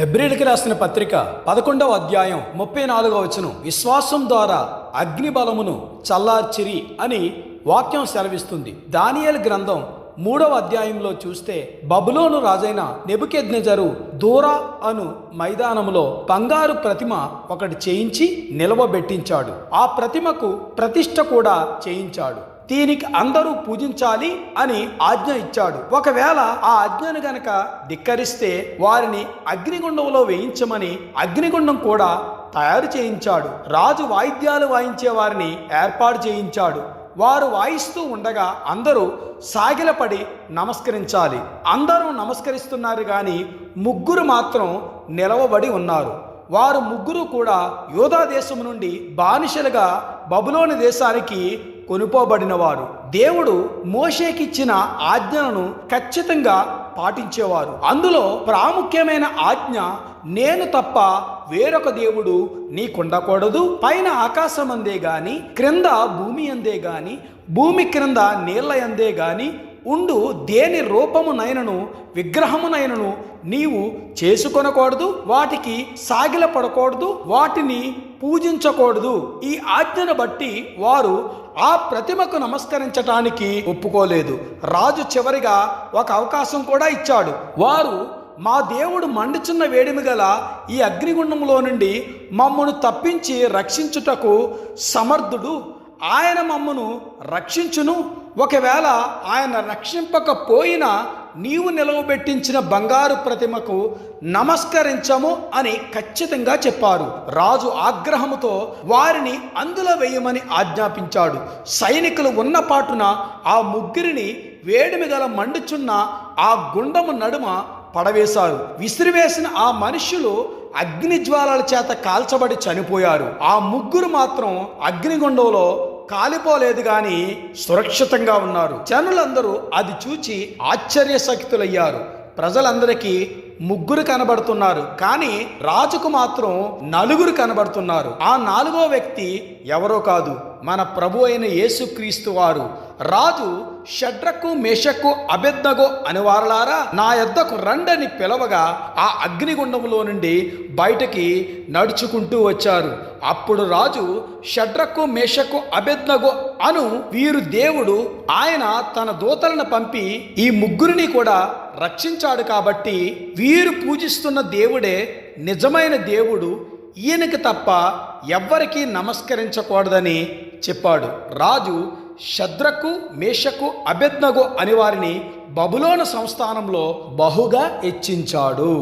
హెబ్రిల్కి రాసిన పత్రిక పదకొండవ అధ్యాయం ముప్పై నాలుగవ వచనం. విశ్వాసం ద్వారా అగ్ని బలమును చల్లార్చిరి అని వాక్యం సెలవిస్తుంది. దానియల్ గ్రంథం మూడవ అధ్యాయంలో చూస్తే బబులోను రాజైన నెబుకెద్నెజరు దూరా అను మైదానములో బంగారు ప్రతిమ ఒకటి చేయించి నిలవబెట్టించాడు. ఆ ప్రతిమకు ప్రతిష్ట కూడా చేయించాడు. దీనికి అందరూ పూజించాలి అని ఆజ్ఞ ఇచ్చాడు. ఒకవేళ ఆ ఆజ్ఞను గనక ధిక్కరిస్తే వారిని అగ్నిగుండంలో వేయించమని అగ్నిగుండం కూడా తయారు చేయించాడు. రాజు వాయిద్యాలు వాయించే వారిని ఏర్పాటు చేయించాడు. వారు వాయిస్తూ ఉండగా అందరూ సాగిలపడి నమస్కరించాలి. అందరూ నమస్కరిస్తున్నారు కానీ ముగ్గురు మాత్రం నిలవబడి ఉన్నారు. వారు ముగ్గురు కూడా యోధా దేశం నుండి బానిసలుగా బబులోని దేశానికి కొనుకోబడినవారు దేవుడు మోషేకిచ్చిన ఆజ్ఞలను ఖచ్చితంగా పాటించేవారు. అందులో ప్రాముఖ్యమైన ఆజ్ఞ నేను తప్ప వేరొక దేవుడు నీకుండకూడదు పైన ఆకాశం అందే గాని క్రింద భూమి అందే గాని భూమి క్రింద నీళ్ళ అందే గాని ఉండు దేని రూపమునైనను విగ్రహమునైనను నీవు చేసుకొనకూడదు వాటికి సాగిల పడకూడదు వాటిని పూజించకూడదు. ఈ ఆజ్ఞను బట్టి వారు ఆ ప్రతిమకు నమస్కరించటానికి ఒప్పుకోలేదు. రాజు చివరిగా ఒక అవకాశం కూడా ఇచ్చాడు. వారు మా దేవుడు మండుచున్న వేడిమి గల ఈ అగ్నిగుండంలో నుండి మమ్మను తప్పించి రక్షించుటకు సమర్థుడు ఆయన మమ్మను రక్షించును. ఒకవేళ ఆయన రక్షింపకపోయినా నీవు నిలవబెట్టించిన బంగారు ప్రతిమకు నమస్కరించము అని ఖచ్చితంగా చెప్పారు. రాజు ఆగ్రహముతో వారిని అందులో వేయమని ఆజ్ఞాపించాడు. సైనికులు ఉన్నపాటున ఆ ముగ్గురిని వేడిమి గల మండుచున్న ఆ గుండము నడుమ పడవేశారు. విసిరివేసిన ఆ మనుషులు అగ్నిజ్వాలల చేత కాల్చబడి చనిపోయారు. ఆ ముగ్గురు మాత్రం అగ్నిగుండంలో కాలిపోలేదు కానీ సురక్షితంగా ఉన్నారు. జనులందరూ అది చూచి ఆశ్చర్యశక్తులయ్యారు ప్రజలందరికీ ముగ్గురు కనబడుతున్నారు. కానీ రాజుకు మాత్రం నలుగురు కనబడుతున్నారు. ఆ నాలుగో వ్యక్తి ఎవరో కాదు. మన ప్రభు అయిన యేసుక్రీస్తు వారు. రాజు షడ్రకు మేషకు అబెద్దగో అనివారలారా? నా యొద్దకు రండని పిలవగా ఆ అగ్నిగుండములో నుండి బయటకి నడుచుకుంటూ వచ్చారు. అప్పుడు రాజు షడ్రకు మేషకు అబెద్నగో అను వీరు దేవుడు ఆయన తన దూతలను పంపి ఈ ముగ్గురిని కూడా రక్షించాడు కాబట్టి వీరు పూజిస్తున్న దేవుడే నిజమైన దేవుడు ఈయనకి తప్ప ఎవ్వరికీ నమస్కరించకూడదని చెప్పాడు. రాజు శద్రకు మేషకు అభెజ్ఞగు అని వారిని బబులోన సంస్థానంలో బహుగా హెచ్చించాడు.